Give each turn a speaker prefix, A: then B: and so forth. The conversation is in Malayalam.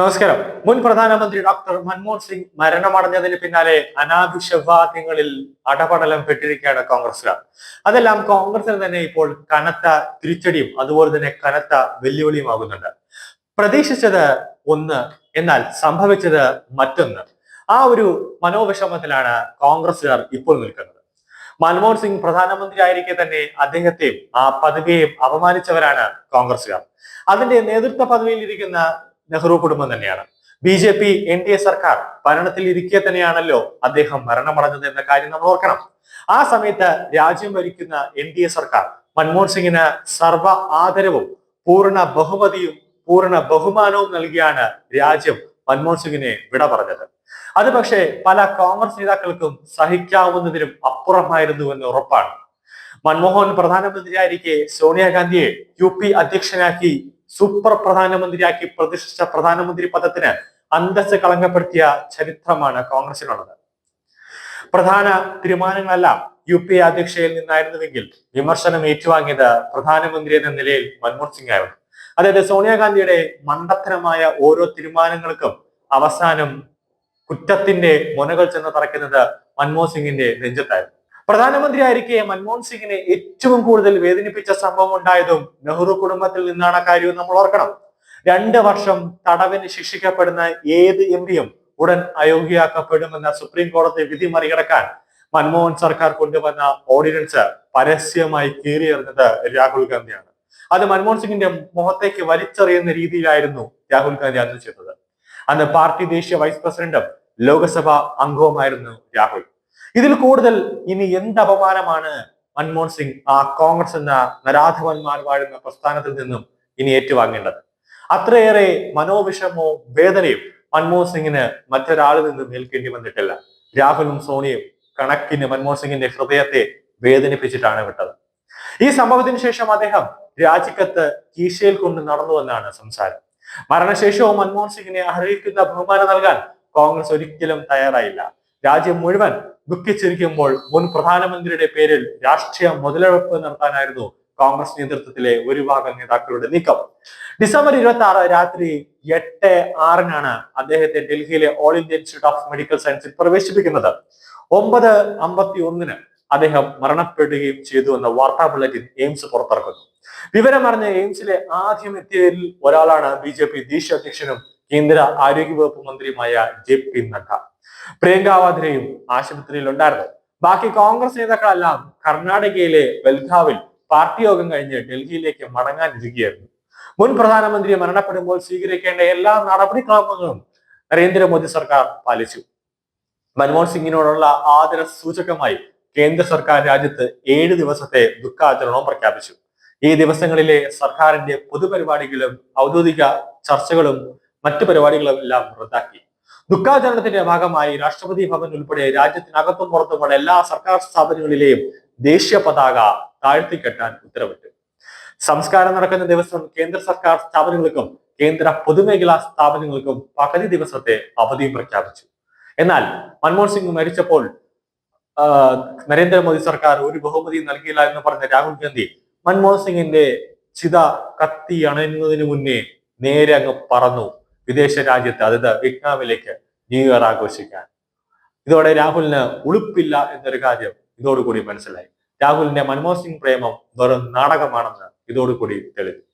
A: നമസ്കാരം. മുൻ പ്രധാനമന്ത്രി ഡോക്ടർ മൻമോഹൻ സിംഗ് മരണമടഞ്ഞതിന് പിന്നാലെ അനാഭിഷവാദ്യങ്ങളിൽ അടപടലം പെട്ടിരിക്കുകയാണ് കോൺഗ്രസുകാർ അതെല്ലാം കോൺഗ്രസിന് തന്നെ ഇപ്പോൾ കനത്ത തിരിച്ചടിയും അതുപോലെ തന്നെ കനത്ത വെല്ലുവിളിയുമാകുന്നുണ്ട് പ്രതീക്ഷിച്ചത് ഒന്ന് എന്നാൽ സംഭവിച്ചത് മറ്റൊന്ന്. ആ ഒരു മനോവിഷമത്തിലാണ് കോൺഗ്രസുകാർ ഇപ്പോൾ നിൽക്കുന്നത്. മൻമോഹൻ സിംഗ് പ്രധാനമന്ത്രി ആയിരിക്കെ തന്നെ അദ്ദേഹത്തെയും ആ പദവിയെയും അപമാനിച്ചവരാണ് കോൺഗ്രസുകാർ അതിന്റെ നേതൃത്വ പദവിയിൽ ഇരിക്കുന്ന നെഹ്റു കുടുംബം തന്നെയാണ്. B J P N D A സർക്കാർ ഭരണത്തിൽ ഇരിക്കെ തന്നെയാണല്ലോ അദ്ദേഹം മരണമടഞ്ഞത് എന്ന കാര്യം നമ്മൾ ഓർക്കണം. ആ സമയത്ത് രാജ്യം ഭരിക്കുന്ന എൻ ഡി എ സർക്കാർ മൻമോഹൻ സിംഗിന് സർവ ആദരവും പൂർണ ബഹുമതിയും പൂർണ ബഹുമാനവും നൽകിയാണ് രാജ്യം മൻമോഹൻ സിംഗിനെ വിട പറഞ്ഞത്. അത് പക്ഷേ പല കോൺഗ്രസ് നേതാക്കൾക്കും സഹിക്കാവുന്നതിനും അപ്പുറമായിരുന്നു എന്ന് ഉറപ്പാണ്. മൻമോഹൻ പ്രധാനമന്ത്രിയായിരിക്കെ സോണിയാഗാന്ധിയെ യു പി അധ്യക്ഷനാക്കി സൂപ്പർ പ്രധാനമന്ത്രിയാക്കി പ്രതിഷ്ഠിച്ച പ്രധാനമന്ത്രി പദത്തിന് അന്തസ് കളങ്കപ്പെടുത്തിയ ചരിത്രമാണ് കോൺഗ്രസിനുള്ളത്. പ്രധാന തീരുമാനങ്ങളെല്ലാം യു പി എ അധ്യക്ഷയിൽ നിന്നായിരുന്നുവെങ്കിൽ വിമർശനം ഏറ്റുവാങ്ങിയത് പ്രധാനമന്ത്രി എന്ന നിലയിൽ മൻമോഹൻ സിംഗ് ആയിരുന്നു. അതായത് സോണിയാഗാന്ധിയുടെ മണ്ടത്തരമായ ഓരോ തീരുമാനങ്ങൾക്കും അവസാനം കുറ്റത്തിന്റെ മുനകൾ ചെന്ന് തറയ്ക്കുന്നത് മൻമോഹൻ സിംഗിന്റെ നെഞ്ചത്തായിരുന്നു. പ്രധാനമന്ത്രിയായിരിക്കെ മൻമോഹൻ സിംഗിനെ ഏറ്റവും കൂടുതൽ വേദനിപ്പിച്ച സംഭവം ഉണ്ടായതും നെഹ്റു കുടുംബത്തിൽ നിന്നാണ് ആ കാര്യം നമ്മൾ ഓർക്കണം. രണ്ട് വർഷം തടവിന് ശിക്ഷിക്കപ്പെടുന്ന ഏത് എം പിയും ഉടൻ അയോഗ്യയാക്കപ്പെടുമെന്ന സുപ്രീം കോടതി വിധി മറികടക്കാൻ മൻമോഹൻ സർക്കാർ കൊണ്ടുവന്ന ഓർഡിനൻസ് പരസ്യമായി കീറിയെറിഞ്ഞത് രാഹുൽ ഗാന്ധിയാണ്. അത് മൻമോഹൻ സിംഗിന്റെ മുഖത്തേക്ക് വലിച്ചെറിയുന്ന രീതിയിലായിരുന്നു രാഹുൽ ഗാന്ധി അന്ന് ചെയ്തത്. അന്ന് പാർട്ടി ദേശീയ വൈസ് പ്രസിഡന്റും ലോക്സഭാ അംഗവുമായിരുന്നു രാഹുൽ. ഇതിൽ കൂടുതൽ ഇനി എന്ത് അപമാനമാണ് മൻമോഹൻ സിംഗ് ആ കോൺഗ്രസ് എന്ന നരാധവന്മാർ വാഴുന്ന പ്രസ്ഥാനത്തിൽ നിന്നും ഇനി ഏറ്റുവാങ്ങേണ്ടത്? അത്രയേറെ മനോവിഷമോ വേദനയും മൻമോഹൻ സിംഗിന് മറ്റൊരാളിൽ നിന്നും ഏൽക്കേണ്ടി വന്നിട്ടില്ല. രാഹുലും സോണിയും കണക്കിന് മൻമോഹൻ സിംഗിന്റെ ഹൃദയത്തെ വേദനിപ്പിച്ചിട്ടാണ് വിട്ടത്. ഈ സംഭവത്തിന് ശേഷം അദ്ദേഹം രാജിക്കത്ത് കീശയിൽ കൊണ്ട് നടന്നുവെന്നാണ് സംസാരം. മരണശേഷവും മൻമോഹൻ സിംഗിനെ അർഹിക്കുന്ന ബഹുമാനം നൽകാൻ കോൺഗ്രസ് ഒരിക്കലും തയ്യാറായില്ല. രാജ്യം മുഴുവൻ ദുഃഖിച്ചിരിക്കുമ്പോൾ മുൻ പ്രധാനമന്ത്രിയുടെ പേരിൽ രാഷ്ട്രീയ മുതലെടുപ്പ് നടത്താനായിരുന്നു കോൺഗ്രസ് നേതൃത്വത്തിലെ ഒരു ഭാഗം നേതാക്കളുടെ നീക്കം. ഡിസംബർ ഇരുപത്തി ആറ് രാത്രി എട്ട് ആറിനാണ് അദ്ദേഹത്തെ ഡൽഹിയിലെ all India institute of medical സയൻസിൽ പ്രവേശിപ്പിക്കുന്നത്. ഒമ്പത് അമ്പത്തി ഒന്നിന് അദ്ദേഹം മരണപ്പെടുകയും ചെയ്തു എന്ന വാർത്താ ബുള്ളറ്റിൻ എയിംസ് പുറത്തിറക്കുന്നു. വിവരമറിഞ്ഞ എയിംസിലെ ആദ്യം എത്തിയതിൽ ഒരാളാണ് ബി ജെ പി ദേശീയ അധ്യക്ഷനും കേന്ദ്ര ആരോഗ്യവകുപ്പ് മന്ത്രിയുമായ ജെ പി നഡ്ഡ പ്രിയങ്ക വാദ്രയും ആശുപത്രിയിൽ ഉണ്ടായിരുന്നു. ബാക്കി കോൺഗ്രസ് നേതാക്കളെല്ലാം കർണാടകയിലെ ബൽഗാവിൽ പാർട്ടി യോഗം കഴിഞ്ഞ് ഡൽഹിയിലേക്ക് മടങ്ങാനിരിക്കുകയായിരുന്നു മുൻ പ്രധാനമന്ത്രി മരണപ്പെടുമ്പോൾ സ്വീകരിക്കേണ്ട എല്ലാ നടപടിക്രമങ്ങളും നരേന്ദ്രമോദി സർക്കാർ പാലിച്ചു. മൻമോഹൻ സിംഗിനോടുള്ള ആദര സൂചകമായി കേന്ദ്ര സർക്കാർ രാജ്യത്ത് ഏഴ് ദിവസത്തെ ദുഃഖാചരണവും പ്രഖ്യാപിച്ചു. ഈ ദിവസങ്ങളിലെ സർക്കാരിന്റെ പൊതുപരിപാടികളും ഔദ്യോഗിക ചർച്ചകളും മറ്റു പരിപാടികളും എല്ലാം റദ്ദാക്കി. ദുഃഖാചരണത്തിന്റെ ഭാഗമായി രാഷ്ട്രപതി ഭവൻ ഉൾപ്പെടെ രാജ്യത്തിനകത്തും പുറത്തുമുള്ള എല്ലാ സർക്കാർ സ്ഥാപനങ്ങളിലെയും ദേശീയ പതാക താഴ്ത്തിക്കെട്ടാൻ ഉത്തരവിട്ടു. സംസ്കാരം നടക്കുന്ന ദിവസം കേന്ദ്ര സർക്കാർ സ്ഥാപനങ്ങൾക്കും കേന്ദ്ര പൊതുമേഖലാ സ്ഥാപനങ്ങൾക്കും പകുതി ദിവസത്തെ അവധിയും പ്രഖ്യാപിച്ചു. എന്നാൽ മൻമോഹൻ സിംഗ് മരിച്ചപ്പോൾ നരേന്ദ്രമോദി സർക്കാർ ഒരു ബഹുമതിയും നൽകിയില്ല എന്ന് പറഞ്ഞ രാഹുൽ ഗാന്ധി മൻമോഹൻ സിംഗിന്റെ ചിത കത്തി അണയുന്നതിന് മുന്നേ നേരെ അങ്ങ് പറന്നു. വിദേശ രാജ്യത്ത് അതായത് വിയറ്റ്നാമിലേക്ക് ന്യൂ ഇയർ ആഘോഷിക്കാൻ. ഇതോടെ രാഹുലിന് ഉളുപ്പില്ല എന്നൊരു കാര്യം ഇതോടുകൂടി മനസ്സിലായി. രാഹുലിന്റെ മൻമോഹൻ സിംഗ് പ്രേമം വെറും നാടകമാണെന്ന് ഇതോടുകൂടി തെളിഞ്ഞു.